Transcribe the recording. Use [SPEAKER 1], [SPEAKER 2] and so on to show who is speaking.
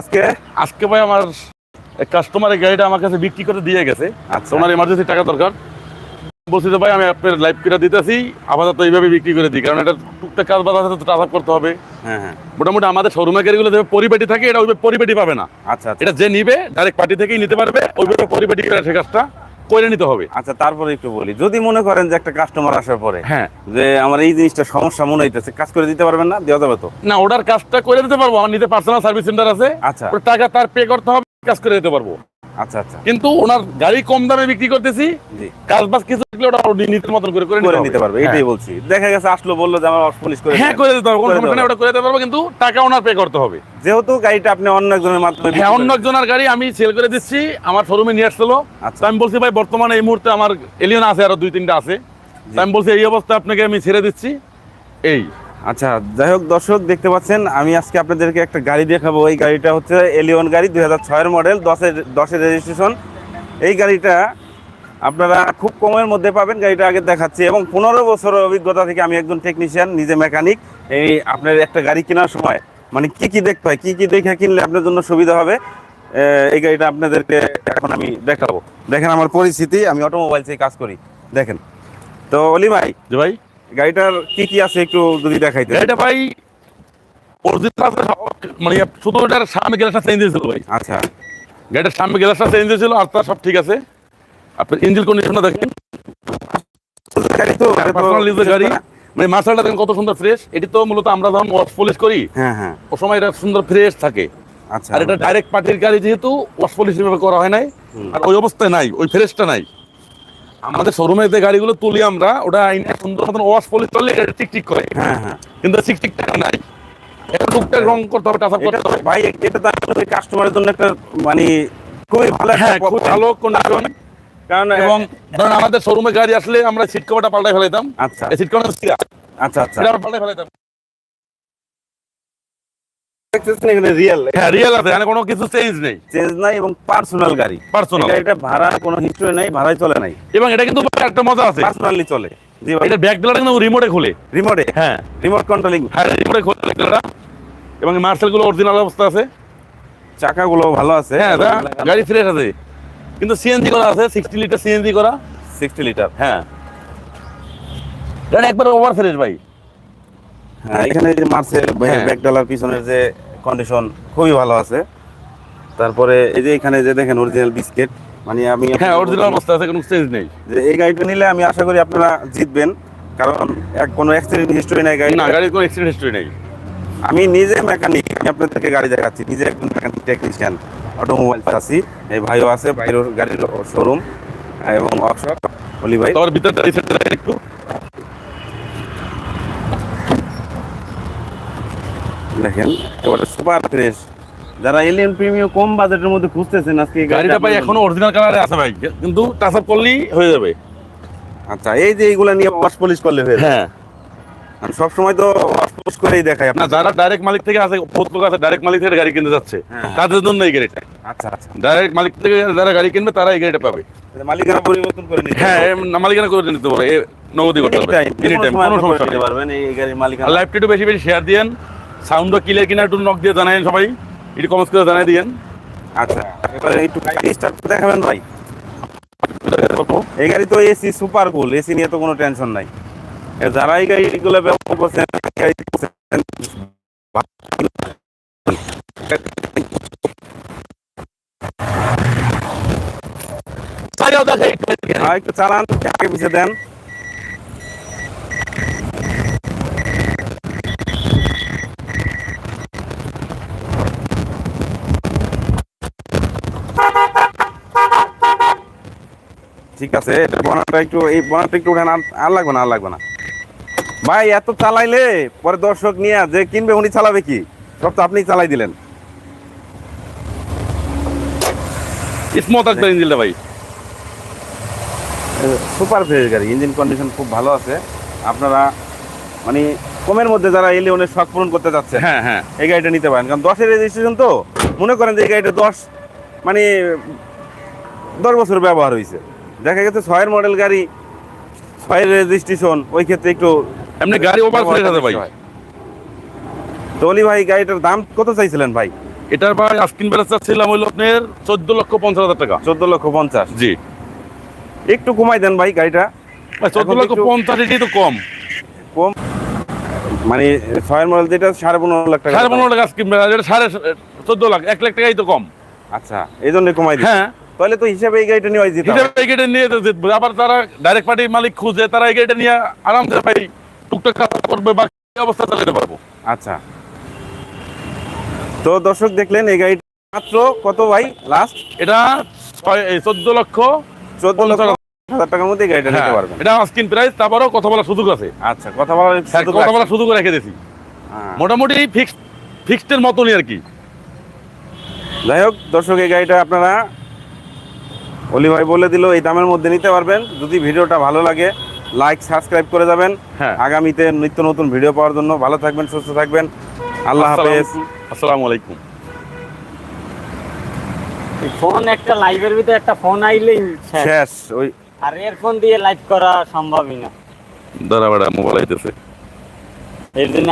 [SPEAKER 1] আজকে?
[SPEAKER 2] আজকে ভাই আমার কাস্টমার গাড়িটা আমার কাছে বিক্রি করে দিয়ে গেছে।
[SPEAKER 1] আচ্ছা।
[SPEAKER 2] ওনার এমার্জেন্সি টাকা দরকার। বলছি যে ভাই আমি আপনার লাইভ করে দিতেছি আপাতত এইভাবে বিক্রি করে দিই কারণ এটা টুকটাক কাজ বাজার তো টাকা করতে হবে।
[SPEAKER 1] হ্যাঁ হ্যাঁ।
[SPEAKER 2] মোটামুটি আমাদের শোরুমের গাড়িগুলো যেভাবে পরিপাটি থাকে এটা ওইভাবে পরিপাটি পাবে না।
[SPEAKER 1] আচ্ছা আচ্ছা।
[SPEAKER 2] এটা যে নিবে ডাইরেক্ট পার্টি থেকেই নিতে পারবে ওইভাবে পরিপাটি করে সে কাজটা। করে নিতে হবে।
[SPEAKER 1] আচ্ছা তারপরে একটু বলি। যদি মনে করেন যে একটা কাস্টমার আসার পরে
[SPEAKER 2] হ্যাঁ।
[SPEAKER 1] যে আমার এই জিনিসটা সমস্যা মনে হইতেছে কাজ করে দিতে পারবেন না দেওয়া যাবে তো?
[SPEAKER 2] না ওটার কাজটা করে দিতে পারব। আমার নিজে পার্সোনাল সার্ভিস সেন্টার আছে।
[SPEAKER 1] আচ্ছা।
[SPEAKER 2] টাকা তার পে করতে হবে কাজ করে দিতে পারব।
[SPEAKER 1] আচ্ছা আচ্ছা।
[SPEAKER 2] কিন্তু ওনার গাড়ি কম দামে বিক্রি করতেছি কাজ বাজ কিছু থাকলে ওটা নিজের মতন করে করে
[SPEAKER 1] করে নিতে পারবে
[SPEAKER 2] হ্যাঁ।
[SPEAKER 1] এটাই বলছি। দেখা গেছে আসলো বলল যে আমার পুলিশ করে
[SPEAKER 2] হ্যাঁ করে দিতে হবে কোনো সমস্যা ওটা করে দিতে পারব কিন্তু টাকা ওনার পে করতে হবে।
[SPEAKER 1] যেহেতু গাড়িটা আপনি অন্য একজনের মাধ্যমে
[SPEAKER 2] হ্যাঁ অন্য একজনের গাড়ি আমি সেল করে দিচ্ছি আমার শোরুমে নিয়ে আসছিল।
[SPEAKER 1] আচ্ছা।
[SPEAKER 2] তো আমি বলছি ভাই বর্তমানে এই মুহূর্তে আমার এলিয়ন আছে আরও দুই তিনটা আছে। আমি বলছি এই অবস্থায় আপনাকে আমি ছেড়ে দিচ্ছি। এই
[SPEAKER 1] আচ্ছা যাই হোক দর্শক, দেখতে পাচ্ছেন, আমি আজকে আপনাদেরকে একটা গাড়ি দেখাবো। এই গাড়িটা হচ্ছে এলিয়ন গাড়ি, দুই হাজার ছয়ের মডেল দশের দশের রেজিস্ট্রেশন এই গাড়িটা আপনারা খুব কমের মধ্যে পাবেন, গাড়িটা আগে দেখাচ্ছি। এবং পনেরো বছরের অভিজ্ঞতা থেকে আমি একজন টেকনিশিয়ান নিজে মেকানিক এই আপনার একটা গাড়ি কেনার সময় মানে কি কি দেখতে হয়, কী কী দেখে কিনলে আপনার জন্য সুবিধা হবে এই গাড়িটা আপনাদেরকে এখন আমি দেখাবো। দেখেন আমার পরিস্থিতি আমি অটোমোবাইল থেকে কাজ করি। দেখেন। তো অলি ভাই
[SPEAKER 2] ভাই।
[SPEAKER 1] গাড়িটার কি কি আছে একটু যদি দেখাইতে
[SPEAKER 2] গাড়িটা ভাই অরিজিনাল মানে শুধু এটার সামনে গ্লাসটা চেঞ্জ হয়েছিল ভাই।
[SPEAKER 1] আচ্ছা।
[SPEAKER 2] গাড়িটার সামনে গ্লাসটা চেঞ্জ হয়েছিল আর তার সব ঠিক আছে। আপনার ইঞ্জিন কন্ডিশনটা দেখেন।
[SPEAKER 1] গাড়ি তো
[SPEAKER 2] পার্সোনাল গাড়ি। মানে মার্শালটা দেখেন কত সুন্দর ফ্রেশ এটি তো মূলত আমরা যখন ওয়াশ পলিশ করি
[SPEAKER 1] হ্যাঁ হ্যাঁ।
[SPEAKER 2] ও সময় এটা সুন্দর ফ্রেশ থাকে।
[SPEAKER 1] আচ্ছা।
[SPEAKER 2] আর এটা ডাইরেক্ট পার্টির গাড়ি যেহেতু ওয়াশ পলিশ করা হয় নাই আর ওই অবস্থায় নাই ওই ফ্রেশটা নাই। আমাদের শোরুমে যে গাড়িগুলো তুলি আমরা ওটা আইনে সুন্দর মতন ওয়াশ পলিশ করলে এটা টিকটিক করে।
[SPEAKER 1] হ্যাঁ হ্যাঁ।
[SPEAKER 2] কিন্তু টিকটিকটা নাই। এটা টুকটাক রং করতে হবে
[SPEAKER 1] এটা
[SPEAKER 2] করতে হবে।
[SPEAKER 1] ভাই এটা তো আসলে কাস্টমারের জন্য একটা মানে খুবই ভালো
[SPEAKER 2] হ্যাঁ খুব ভালো কন্ডিশন
[SPEAKER 1] কারণ
[SPEAKER 2] এবং ধরেন আমাদের শোরুমে গাড়ি আসলে আমরা সিট কভারটা পাল্টাই ফেলাইতাম।
[SPEAKER 1] আচ্ছা।
[SPEAKER 2] সিট কভার
[SPEAKER 1] আচ্ছা আচ্ছা।
[SPEAKER 2] পাল্টাই ফেলাইতাম।
[SPEAKER 1] দেখতেছেন এখানে রিয়েল
[SPEAKER 2] হ্যাঁ রিয়েল আছে এখানে কোনো কিছু চেঞ্জ নেই।
[SPEAKER 1] চেঞ্জ নাই এবং পার্সোনাল গাড়ি।
[SPEAKER 2] পার্সোনাল
[SPEAKER 1] এটা ভাড়া কোনো হিস্ট্রি নাই ভাড়াই চলে নাই।
[SPEAKER 2] এবং এটা কিন্তু একটা মজা আছে।
[SPEAKER 1] পার্সোনালি চলে। জি
[SPEAKER 2] এটা ব্যাক ডিলারটা কিন্তু রিমোটে খুলে।
[SPEAKER 1] রিমোটে
[SPEAKER 2] হ্যাঁ।
[SPEAKER 1] রিমোট কন্ট্রোলিং
[SPEAKER 2] হ্যাঁ রিমোটে খুলে ডিলারটা এবং অরিজিনাল অবস্থা আছে।
[SPEAKER 1] চাকাগুলো ভালো আছে।
[SPEAKER 2] হ্যাঁ গাড়ি ফ্রেশ আছে। কিন্তু সিএনজি করা আছে সিক্সটি লিটার সিএনজি করা।
[SPEAKER 1] 60 লিটার
[SPEAKER 2] হ্যাঁ। গাড়ি একবার ওভার ফ্রেশ ভাই।
[SPEAKER 1] এখানে যে মার্সেল
[SPEAKER 2] হ্যাঁ।
[SPEAKER 1] ব্যাক ডলার পিছনের যে কন্ডিশন খুবই ভালো আছে। তারপরে এই যে এখানে যে দেখেন অরিজিনাল বিস্কিট মানে আমি
[SPEAKER 2] হ্যাঁ অরিজিনাল অবস্থা আছে কোনো চেঞ্জ নেই।
[SPEAKER 1] যে এই গাড়িটা নিলে আমি আশা করি আপনারা জিতবেন কারণ এক কোনো অ্যাক্সিডেন্ট হিস্টোরি নাই গাড়ি
[SPEAKER 2] না গাড়ির কোনো অ্যাক্সিডেন্ট হিস্ট্রি নেই।
[SPEAKER 1] আমি নিজে মেকানিক আমি আপনাদেরকে গাড়ি দেখাচ্ছি নিজে একজন মেকানিক টেকনিশিয়ান অটোমোবাইল আছি এই ভাইও আছে ভাইয়ের গাড়ির শোরুম এবং ওয়ার্কশপ অলি ভাই।
[SPEAKER 2] তোমার ভিতরটা একটু।
[SPEAKER 1] দেখেন এবারে সুপার ফ্রেশ। যারা এলিয়ন প্রিমিয়াম কম বাজেটের মধ্যে খুঁজতেছেন আজকে
[SPEAKER 2] গাড়িটা ভাই এখনও অরিজিনাল কালারে আছে ভাই। কিন্তু টাচ আপ করলেই হয়ে যাবে।
[SPEAKER 1] আচ্ছা এই যে এইগুলা নিয়ে ওয়াশ পলিশ করলে হয়ে
[SPEAKER 2] হ্যাঁ।
[SPEAKER 1] আমি সব সময় তো ওয়াশ পলিশ করেই দেখাই আপনার
[SPEAKER 2] যারা ডাইরেক্ট মালিক থেকে আছে বহুত লোক আছে ডাইরেক্ট মালিক থেকে গাড়ি কিনতে যাচ্ছে।
[SPEAKER 1] হ্যাঁ।
[SPEAKER 2] তাদের জন্য এই গাড়িটা।
[SPEAKER 1] আচ্ছা আচ্ছা।
[SPEAKER 2] ডাইরেক্ট মালিক থেকে যারা গাড়ি কিনবে তারা এই গাড়িটা পাবে।
[SPEAKER 1] মালিকানা পরিবর্তন করে নিতে
[SPEAKER 2] হ্যাঁ। মালিকানা করে নিতে পারে নগদি করতে পারবে। এনি টাইম
[SPEAKER 1] কোনো
[SPEAKER 2] সমস্যা নেই।
[SPEAKER 1] পারবেন এই গাড়ির মালিকানা।
[SPEAKER 2] আর লাইভটা একটু বেশি বেশি শেয়ার দিয়েন। সাউন্ডও ক্লিয়ার কিনা একটু নক দিয়ে জানাই সবাই। একটু কমেন্টস করে জানাই দিয়েন।
[SPEAKER 1] আচ্ছা এবারে একটু গাড়ি স্টার্ট দেখাবেন ভাই। এই গাড়ি তো এসি সুপার কুল এসি নিয়ে তো কোনো টেনশন নাই। যারা এই গাড়িগুলো ব্যবহার করছেন একটু চালান আগে পিছিয়ে দেন। ঠিক আছে এটা বনাটা একটু এই বনাটা একটু উঠান আর- লাগবে না আর লাগবে না। ভাই এত চালাইলে পরে দর্শক নিয়ে যে কিনবে উনি চালাবে কি? সব তো আপনি চালাই দিলেন।
[SPEAKER 2] স্মুথ আসবে ইঞ্জিনটা ভাই।
[SPEAKER 1] সুপার ফ্রেশ গাড়ি ইঞ্জিন কন্ডিশন খুব ভালো আছে। আপনারা মানে কমের মধ্যে যারা এলে এলিয়নের শখ পূরণ করতে যাচ্ছে
[SPEAKER 2] হ্যাঁ হ্যাঁ।
[SPEAKER 1] এই গাড়িটা নিতে পারেন। কারণ দশের রেজিস্ট্রেশন তো মনে করেন যে এই গাড়িটা দশ মানে দশ বছর ব্যবহার হয়েছে দেখা গেছে ছয়ের মডেল গাড়ি ছয়ের রেজিস্ট্রেশন ওই ক্ষেত্রে একটু
[SPEAKER 2] এমনি গাড়ি ওভার ফ্রেশ আছে ভাই।
[SPEAKER 1] তো ভাই গাড়িটার দাম কত চাইছিলেন ভাই?
[SPEAKER 2] এটার ভাই আস্কিন প্রাইস চাচ্ছিলাম হইল আপনার চোদ্দ লক্ষ পঞ্চাশ হাজার টাকা।
[SPEAKER 1] চোদ্দ লক্ষ পঞ্চাশ।
[SPEAKER 2] জি।
[SPEAKER 1] একটু কমাই দেন ভাই গাড়িটা।
[SPEAKER 2] চোদ্দ লক্ষ পঞ্চাশ এটাই তো কম।
[SPEAKER 1] কম। মানে ছয়ের মডেল যেটা সাড়ে পনেরো লাখ টাকা।
[SPEAKER 2] সাড়ে পনেরো টাকা আস্কিন প্রাইস এটা সাড়ে চোদ্দ লাখ এক লাখ টাকাই তো কম।
[SPEAKER 1] আচ্ছা এই জন্য কমাই
[SPEAKER 2] হ্যাঁ।
[SPEAKER 1] তাহলে তো হিসাবে এই গাড়িটা নিয়ে যেতে
[SPEAKER 2] হিসাবে এই গাড়িটা নিয়ে তো জিতবে। আবার তারা ডাইরেক্ট পার্টি মালিক খুঁজে তারা এই গাড়িটা নিয়ে আরামসে ভাই টুকটাক কাজ করবে বা অবস্থা চালাতে পারব।
[SPEAKER 1] আচ্ছা। তো দর্শক দেখলেন এই গাড়িটা মাত্র কত ভাই? লাস্ট
[SPEAKER 2] এটা চোদ্দ লক্ষ
[SPEAKER 1] চোদ্দ লক্ষ হাজার। টাকার মধ্যে গাড়িটা নিতে
[SPEAKER 2] হ্যাঁ,
[SPEAKER 1] পারবেন।
[SPEAKER 2] এটা স্কিন প্রাইস তারপরেও কথা বলার সুযোগ আছে।
[SPEAKER 1] আচ্ছা কথা বলার
[SPEAKER 2] হ্যাঁ, কথা
[SPEAKER 1] আছে।
[SPEAKER 2] বলার সুযোগ রেখে দিয়েছি।
[SPEAKER 1] হ্যাঁ।
[SPEAKER 2] মোটামুটি ফিক্সড ফিক্সডের মতনই আর কি।
[SPEAKER 1] যাই হোক দর্শক এই গাড়িটা আপনারা অলি ভাই বলে দিল এই দামের মধ্যে নিতে পারবেন। যদি ভিডিওটা ভালো লাগে লাইক সাবস্ক্রাইব করে যাবেন।
[SPEAKER 2] হ্যাঁ।
[SPEAKER 1] আগামীতে নিত্য নতুন ভিডিও পাওয়ার জন্য ভালো থাকবেন সুস্থ থাকবেন। আল্লাহ হাফেজ।
[SPEAKER 2] আসসালামু আলাইকুম।
[SPEAKER 3] ফোন একটা লাইভের ভিতরে একটা ফোন আইলেই শেষ।
[SPEAKER 1] ওই
[SPEAKER 3] আর এয়ারফোন দিয়ে লাইভ করা সম্ভবই না।
[SPEAKER 2] দাঁড়া মোবাইল আইতেছে।
[SPEAKER 3] এর জন্য